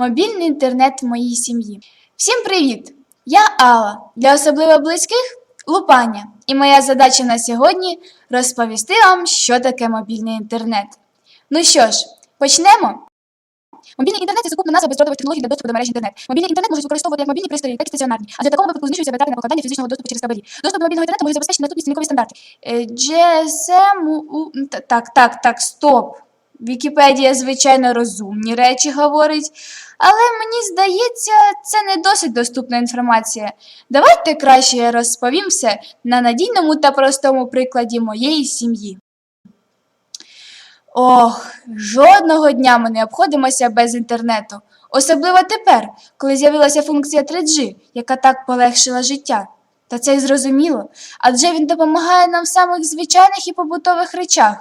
Мобільний інтернет в моїй сім'ї. Всім привіт! Я Алла. Для особливо близьких Лупаня. І моя задача на сьогодні розповісти вам, що таке мобільний інтернет. Ну що ж, почнемо. Мобільний інтернет це сукупна назва бездротових технологій для доступу до мережі інтернет. Мобільний інтернет можуть використовувати як мобільні пристрої, так і стаціонарні. Адже в такому випадку знижуються витрати на покладання фізичного доступу через кабелі. Доступ до мобільного інтернету може забезпечити наступні стільникові стандарти. Е, GSM, так, так, так, стоп. Вікіпедія, звичайно, розумні речі говорить, але мені здається, це не досить доступна інформація. Давайте краще я розповім все на надійному та простому прикладі моєї сім'ї. Ох, жодного дня ми не обходимося без інтернету. Особливо тепер, коли з'явилася функція 3G, яка так полегшила життя. Та це й зрозуміло, адже він допомагає нам в самих звичайних і побутових речах.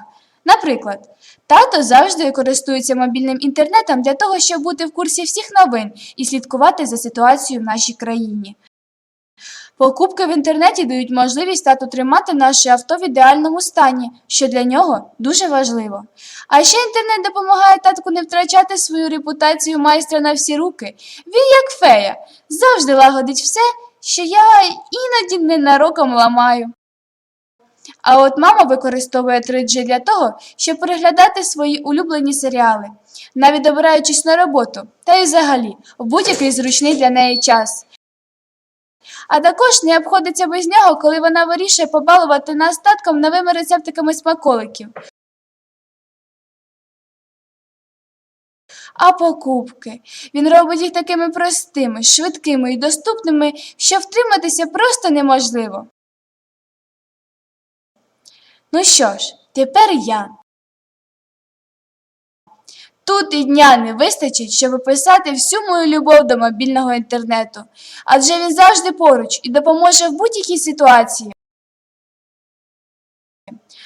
Наприклад, тато завжди користується мобільним інтернетом для того, щоб бути в курсі всіх новин і слідкувати за ситуацією в нашій країні. Покупки в інтернеті дають можливість тату тримати наше авто в ідеальному стані, що для нього дуже важливо. А ще інтернет допомагає татку не втрачати свою репутацію майстра на всі руки. Він, як фея, завжди лагодить все, що я іноді ненароком ламаю. А от мама використовує 3G для того, щоб переглядати свої улюблені серіали, навіть добираючись на роботу, та й взагалі в будь-який зручний для неї час. А також не обходиться без нього, коли вона вирішує побалувати нас татком новими рецептиками смаколиків. А покупки. Він робить їх такими простими, швидкими і доступними, що втриматися просто неможливо. Ну що ж, тепер я. Тут і дня не вистачить, щоб описати всю мою любов до мобільного інтернету, адже він завжди поруч і допоможе в будь-якій ситуації.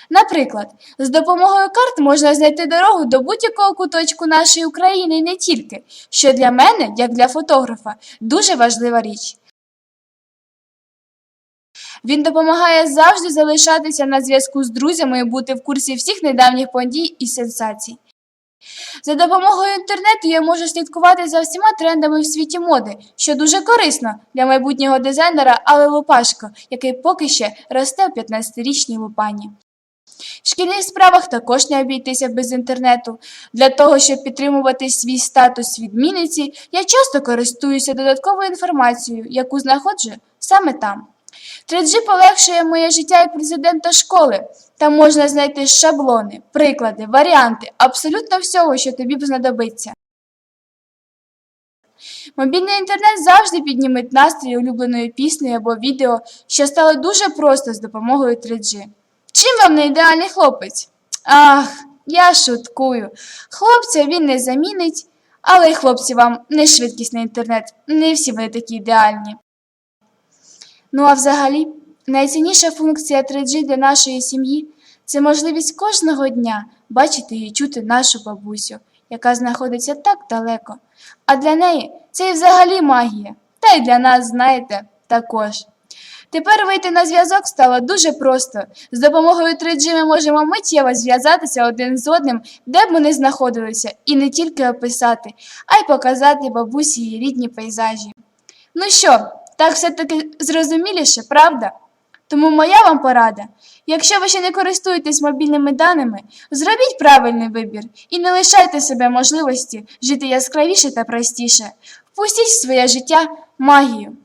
Наприклад, з допомогою карт можна знайти дорогу до будь-якого куточку нашої України і не тільки, що для мене, як для фотографа, дуже важлива річ. Він допомагає завжди залишатися на зв'язку з друзями і бути в курсі всіх недавніх подій і сенсацій. За допомогою інтернету я можу слідкувати за всіма трендами в світі моди, що дуже корисно для майбутнього дизайнера Але Лупашко, який поки ще росте в 15-річній лупані. В шкільних справах також не обійтися без інтернету. Для того, щоб підтримувати свій статус відмінниці, я часто користуюся додатковою інформацією, яку знаходжу саме там. 3G полегшує моє життя як президента школи. Там можна знайти шаблони, приклади, варіанти абсолютно всього, що тобі б знадобиться. Мобільний інтернет завжди підніметь настрій улюбленою піснею або відео, що стало дуже просто з допомогою 3G. Чим вам не ідеальний хлопець? Ах, я шуткую. Хлопця він не замінить, але й хлопці вам не швидкісний інтернет. Не всі вони такі ідеальні. Ну а взагалі, найцінніша функція 3G для нашої сім'ї це можливість кожного дня бачити і чути нашу бабусю, яка знаходиться так далеко. А для неї це і взагалі магія. Та й для нас, знаєте, також. Тепер вийти на зв'язок стало дуже просто. З допомогою 3G ми можемо миттєво зв'язатися один з одним, де б ми не знаходилися, і не тільки описати, а й показати бабусі її рідні пейзажі. Ну що, так все-таки зрозуміліше, правда? Тому моя вам порада. Якщо ви ще не користуєтесь мобільними даними, зробіть правильний вибір і не лишайте себе можливості жити яскравіше та простіше. Впустіть в своє життя магію.